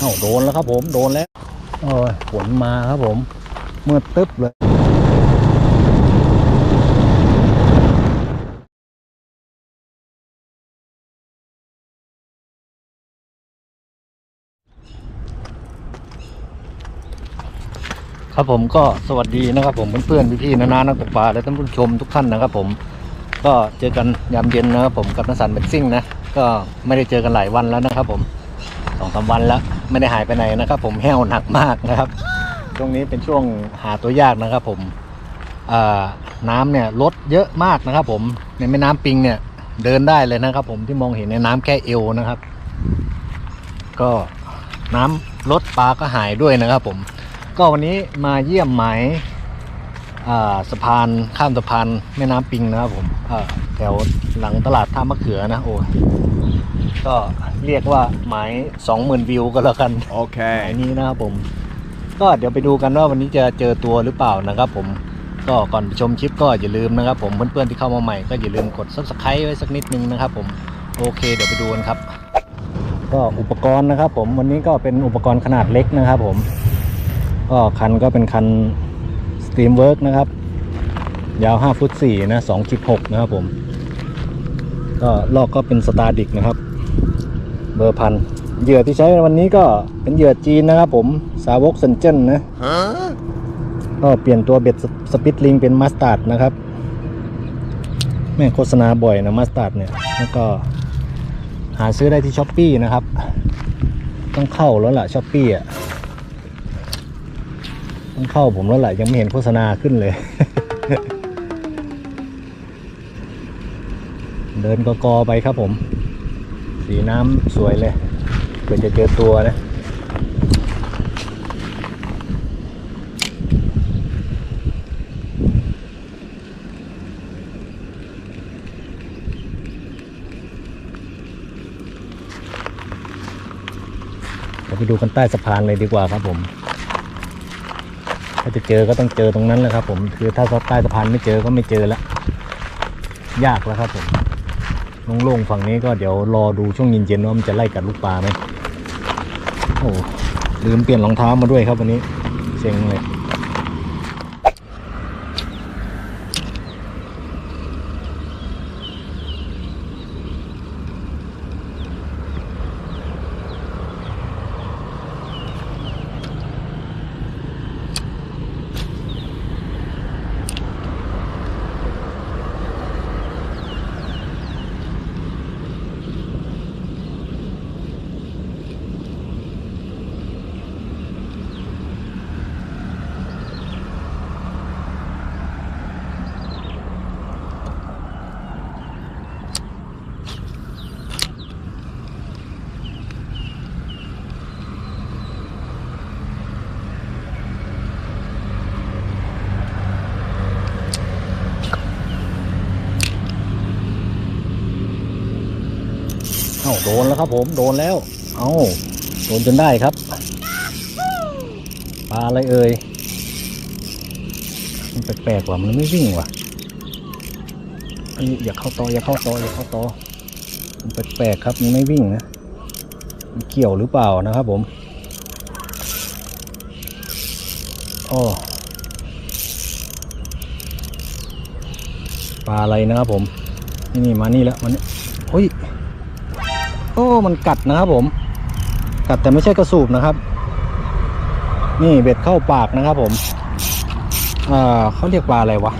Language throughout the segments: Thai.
เอ้าโดนแล้วครับผมโดนแล้วโอ้ยฝนมาครับผมมืดตึ๊บเลยครับผมก็สวัสดีนะครับผมเพื่อนๆพี่ๆนานานักตกปลาและท่านผู้ชมทุกท่านนะครับผมก็เจอกันยามเย็นนะครับผมกับนัสันเบ็ซิ่งนะก็ไม่ได้เจอกันหลายวันแล้วนะครับผมสองสามวันแล้ว ไม่ได้หายไปไหนนะครับ ผมแห้วหนักมากนะครับ ช่วงนี้เป็นช่วงหาตัวยากนะครับ ผมน้ำเนี่ยลดเยอะมากนะครับ ผมในแม่น้ำปิงเนี่ยเดินได้เลยนะครับ ผมที่มองเห็นในน้ำแค่เอวนะครับ ก็น้ำลดปลาก็หายด้วยนะครับ ผม ก็วันนี้มาเยี่ยมหมายอ่สะพานข้ามสะพานแม่น้ำปิงนะครับ ผมแถวหลังตลาดท่ามะเขือนะโอ้ย ก็เรียกว่าหมายสองหมื่นวิวก็แล้วกันหมาย Okay. นี้นะครับผม ก็เดี๋ยวไปดูกันว่าวันนี้จะเจอตัวหรือเปล่านะครับผมก็ก่อนไปชมคลิปก็อย่าลืมนะครับผมเพื่อนๆที่เข้ามาใหม่ก็อย่าลืมกด subscribe ไว้สักนิดนึงนะครับผมโอเค เดี๋ยวไปดูกันครับ ก็อุปกรณ์นะครับผมวันนี้ก็เป็นอุปกรณ์ขนาดเล็กนะครับผม ก็คันก็เป็นคัน Steamwork นะครับ ยาว 5 ฟุต4นะ2.6 นะครับผม ก็ลอกก็เป็นสตาร์ดิกนะครับ เบอร์พันเหยื่อที่ใช้ในวันนี้ก็เป็นเหยื่อจีนนะครับผมสาวกเซนเจนนะก็เปลี่ยนตัวเบ็ดสปิตลิงเป็นมัสตาร์ดนะครับ แม่โฆษณาบ่อยนะมัสตาร์ดเนี่ยแล้วก็หาซื้อได้ที่ช้อปปีนะครับ ต้องเข้าแล้วล่ะช้อปปีอะต้องเข้าผมแล้วแหละยังไม่เห็นโฆษณาขึ้นเลย เดินกกอไปครับผม สีน้ำสวยเลยเพื่อจะเจอตัวนะไปดูกันใต้สะพานเลยดีกว่าครับผม ถ้าจะเจอก็ต้องเจอตรงนั้นแหละครับผม คือถ้าใต้สะพานไม่เจอก็ไม่เจอแล้ว ยากแล้วครับผม โล่งๆฝั่งนี้ก็เดี๋ยวรอดูช่วงเย็นๆว่ามันจะไล่กัดลูกปลาไหมโอ้ลืมเปลี่ยนรองเท้ามาด้วยครับวันนี้เซ็งเลย เอ้าโดนแล้วครับผมโดนแล้ว เอ้าโดนจนได้ครับปลาอะไรเอ่ยมันแปลกๆว่ะมันไม่วิ่งว่ะอันนี้อย่าเข้าตออย่าเข้าตออย่าเข้าตอมันแปลกๆครับมันไม่วิ่งนะมันเกี่ยวหรือเปล่านะครับผมโอ้ปลาอะไรนะครับผมนี่นี่มานี่แล้วมันเฮ้ยโอ้มันกัดนะครับผม กัดแต่ไม่ใช่กระสูบนะครับ นี่เบ็ดเข้าปากนะครับผมอ่าเขาเรียกปลาอะไรวะ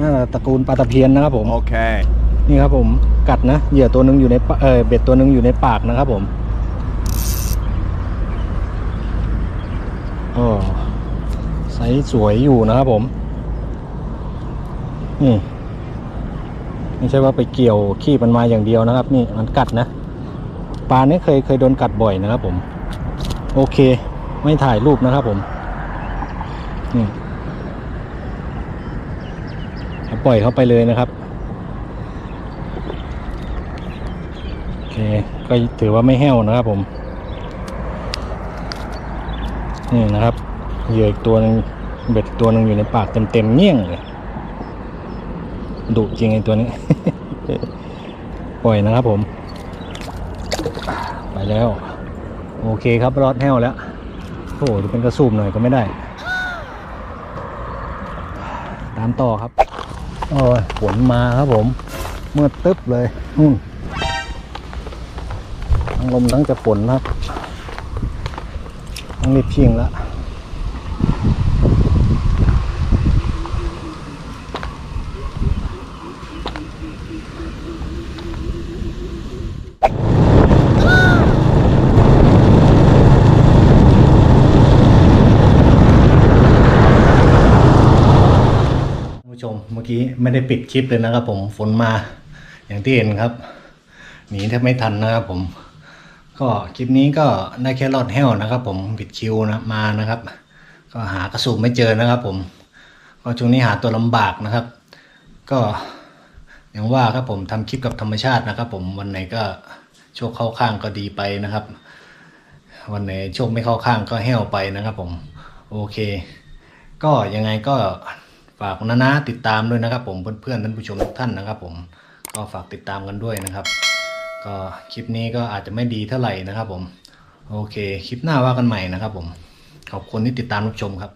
น่าจะตระกูลปลาตะเพียนนะครับผม Okay. นี่ครับผมกัดนะเหยื่อตัวหนึ่งอยู่ในปะเออเบ็ดตัวหนึ่งอยู่ในปากนะครับผมโอ้ไซส์สวยอยู่นะครับผม นี่ ไม่ใช่ว่าไปเกี่ยวขี้มันมาอย่างเดียวนะครับ นี่มันกัดนะปลาเนี่ยเคยเคยโดนกัดบ่อยนะครับผม โอเค ไม่ถ่ายรูปนะครับผมนี่ปล่อยเขาไปเลยนะครับโอเคก็ถือว่าไม่แห้วนะครับผมนี่นะครับเหยื่ออีกตัวหนึงเบ็ดตัวหนึ่งอยู่ในปากเต็มๆเงี้ยงเลย ดุจริงไอตัวนี้ ปล่อยนะครับผม ไปแล้ว โอเคครับรอดแห้วแล้ว โอ้จะเป็นกระสูบหน่อยก็ไม่ได้ ตามต่อครับโอ้ยฝนมาครับผม เมื่อตึ๊บเลยนู่นทั้งลมทั้งจะฝนครับต้องรีบชิงแล้ว ผู้ชมเมื่อกี้ไม่ได้ปิดคลิปเลยนะครับ ผมฝนมาอย่างที่เห็นครับหนีแทบไม่ทันนะครับผม ก็คลิปนี้ก็ได้แค่รอดแห้วนะครับ ผมปิดคิวนะมานะครับ ก็หากระสูบไม่เจอนะครับ ผม ก็ช่วงนี้หาตัวลำบากนะครับ ก็อย่างว่าครับผมทำคลิปกับธรรมชาตินะครับ ผมวันไหนก็โชคเข้าข้างก็ดีไปนะครับ วันไหนโชคไม่เข้าข้างก็แห้วไปนะครับ ผมโอเค ก็ยังไงก็ ฝากนะนะติดตามด้วยนะครับ ผมเพื่อนๆท่านผู้ชมทุกท่านนะครับ ผมก็ฝากติดตามกันด้วยนะครับ ก็คลิปนี้ก็อาจจะไม่ดีเท่าไหร่นะครับ ผม โอเค คลิปหน้าว่ากันใหม่นะครับ ผมขอบคุณที่ติดตามรับชมครับ